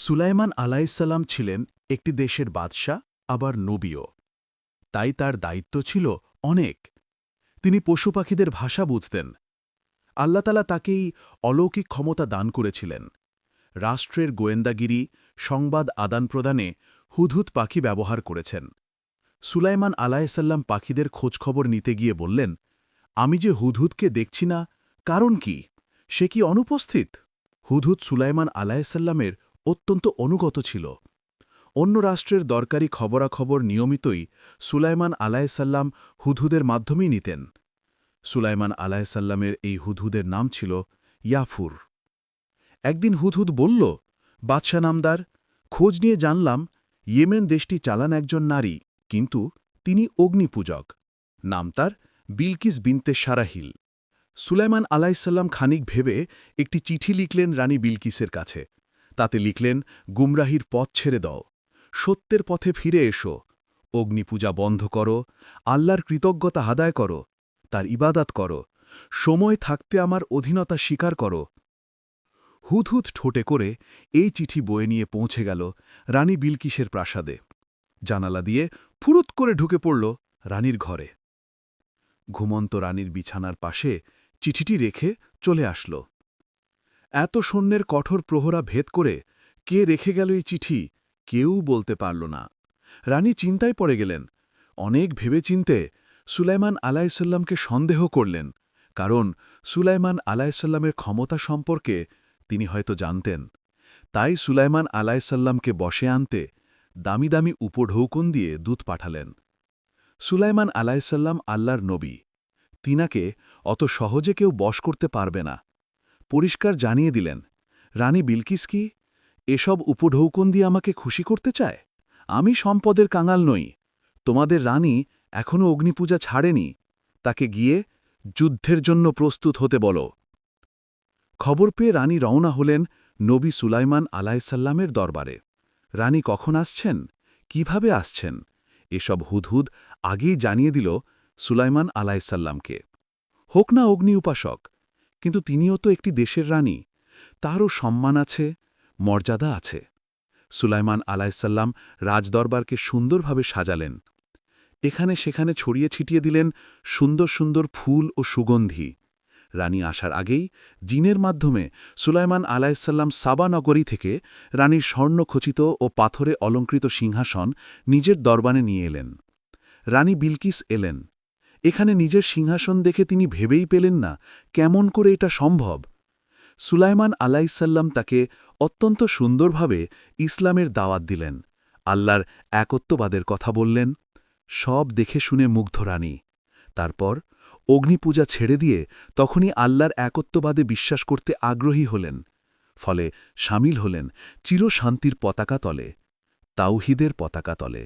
সুলাইমান আলাইসাল্লাম ছিলেন একটি দেশের বাদশাহ, আবার নবীও। তাই তার দায়িত্ব ছিল অনেক। তিনি পশু পাখিদের ভাষা বুঝতেন। আল্লাতালা তাকেই অলৌকিক ক্ষমতা দান করেছিলেন। রাষ্ট্রের গোয়েন্দাগিরি, সংবাদ আদান-প্রদানে হুদহুদ পাখি ব্যবহার করেছেন। সুলাইমান আলাইসাল্লাম পাখিদের খোঁজখবর নিতে গিয়ে বললেন, আমি যে হুদহুদকে দেখছি না, কারণ কি? সে কি অনুপস্থিত? হুদহুদ সুলাইমান আলাইসাল্লামের অত্যন্ত অনুগত ছিল। অন্য রাষ্ট্রের দরকারি খবরাখবর নিয়মিতই সুলাইমান আলাইসাল্লাম হুদহুদের মাধ্যমেই নিতেন। সুলাইমান আলাইসাল্লামের এই হুদহুদের নাম ছিল ইয়াফুর। একদিন হুদহুদ বলল বাদশা নামদার, খোঁজ নিয়ে জানলাম, ইয়েমেন দেশটি চালান একজন নারী, কিন্তু তিনি অগ্নিপূজক। নাম তার বিলকিস বিনতে সারাহিল। সুলাইমান আলাইসাল্লাম খানিক ভেবে একটি চিঠি লিখলেন রানী বিলকিসের কাছে। তাতে লিখলেন, গুমরাহির পথ ছেড়ে দাও, সত্যের পথে ফিরে এসো, অগ্নিপূজা বন্ধ করো, আল্লাহর কৃতজ্ঞতা আদায় করো, তার ইবাদাত করো, সময় থাকতে আমার অধীনতা স্বীকার করো। হুদহুদ ঠোঁটে করে এই চিঠি বয়ে নিয়ে পৌঁছে গেল রানী বিলকিসের প্রাসাদে। জানালা দিয়ে ফুরুত করে ঢুকে পড়ল রানীর ঘরে। ঘুমন্ত রানীর বিছানার পাশে চিঠিটি রেখে চলে আসল। এত সৈন্যের কঠোর প্রহরা ভেদ করে কে রেখে গেল এই চিঠি, কেউ বলতে পারল না। রানী চিন্তায় পড়ে গেলেন। অনেক ভেবে চিনতে সুলাইমান আলাইসাল্লামকে সন্দেহ করলেন, কারণ সুলাইমান আলাইসাল্লামের ক্ষমতা সম্পর্কে তিনি হয়তো জানতেন। তাই সুলাইমান আলাইসাল্লামকে বসে আনতে দামি দামি উপঢৌকন দিয়ে দূত পাঠালেন। সুলাইমান আলাইসাল্লাম আল্লাহর নবী। তিনাকে অত সহজে কেউ বশ করতে পারবে না। পরিষ্কার জানিয়ে দিলেন, রানী বিলকিস কি, এসব উপঢৌকন দিয়ে আমাকে খুশি করতে চায়? আমি সম্পদের কাঙাল নই। তোমাদের রানী এখনও অগ্নিপূজা ছাড়েনি। তাকে গিয়ে যুদ্ধের জন্য প্রস্তুত হতে বলো। খবর পেয়ে রানী রওনা হলেন নবী সুলাইমান আলাইসাল্লামের দরবারে। রানী কখন আসছেন? কীভাবে আসছেন? এসব হুদহুদ আগেই জানিয়ে দিল সুলাইমান আলাইসাল্লামকে। হোক না অগ্নি উপাসক কিন্তু তিনিও তো একটি দেশের রানী। তারও সম্মান আছে, মর্যাদা আছে। সুলাইমান আলাইসাল্লাম রাজদরবারকে সুন্দরভাবে সাজালেন। এখানে সেখানে ছড়িয়ে ছিটিয়ে দিলেন সুন্দর সুন্দর ফুল ও সুগন্ধি। রানী আসার আগেই জিনের মাধ্যমে সুলাইমান আলাইসাল্লাম সাবা নগরী থেকে রানীর স্বর্ণখচিত ও পাথরে অলঙ্কৃত সিংহাসন নিজের দরবানে নিয়ে এলেন। রানী বিলকিস এলেন। এখানে নিজের সিংহাসন দেখে তিনি ভেবেই পেলেন না কেমন করে এটা সম্ভব। সুলাইমান আলাইসাল্লাম তাকে অত্যন্ত সুন্দরভাবে ইসলামের দাওয়াত দিলেন। আল্লাহর একত্ববাদের কথা বললেন, সব দেখে শুনে মুগ্ধ রানী। তারপর অগ্নিপূজা ছেড়ে দিয়ে তখনই আল্লাহর একত্ববাদে বিশ্বাস করতে আগ্রহী হলেন, ফলে সামিল হলেন চিরশান্তির পতাকা তলে, তাওহিদের পতাকা তলে।